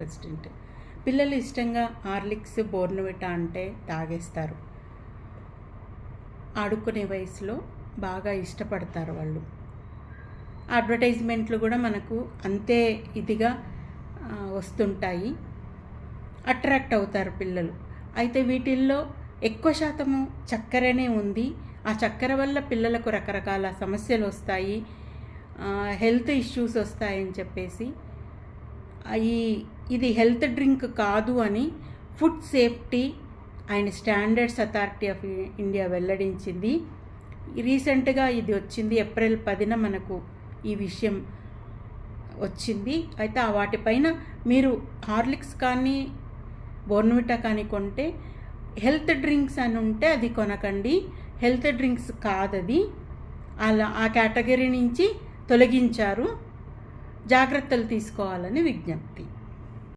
President పిల్లలు ఇష్టంగా Horlicks Bournvita అంటే తాగేస్తారు. ఆడుకునే వయసులో బాగా ఇష్టపడతారు వాళ్ళు. అడ్వర్టైజ్మెంట్లు కూడా మనకు అంతే ఇదిగా వస్తుంటాయి. అట్రాక్ట్ అవుతారు పిల్లలు. అయితే వీటిల్లో ఎక్కువ శాతము చక్కెరనే ఉంది. ఆ చక్కెర వల్ల పిల్లలకు రకరకాల సమస్యలు వస్తాయి. హెల్త్ ఇష్యూస్ వస్తాయని చెప్పేసి ఈ ఇది హెల్త్ డ్రింక్ కాదు అని food safety and standards authority of India వెల్లడించింది. రీసెంట్గా ఇది వచ్చింది ఏప్రిల్ పదిన మనకు ఈ విషయం వచ్చింది. అయితే ఆ వాటిపైన మీరు హార్లిక్స్ కానీ బోర్న్విటా కానీ కొంటే హెల్త్ డ్రింక్స్ అని ఉంటే అది కొనకండి. హెల్త్ డ్రింక్స్ కాదది. అలా ఆ కేటగిరీ నుంచి తొలగించారు. జాగ్రత్తలు తీసుకోవాలని విజ్ఞప్తి.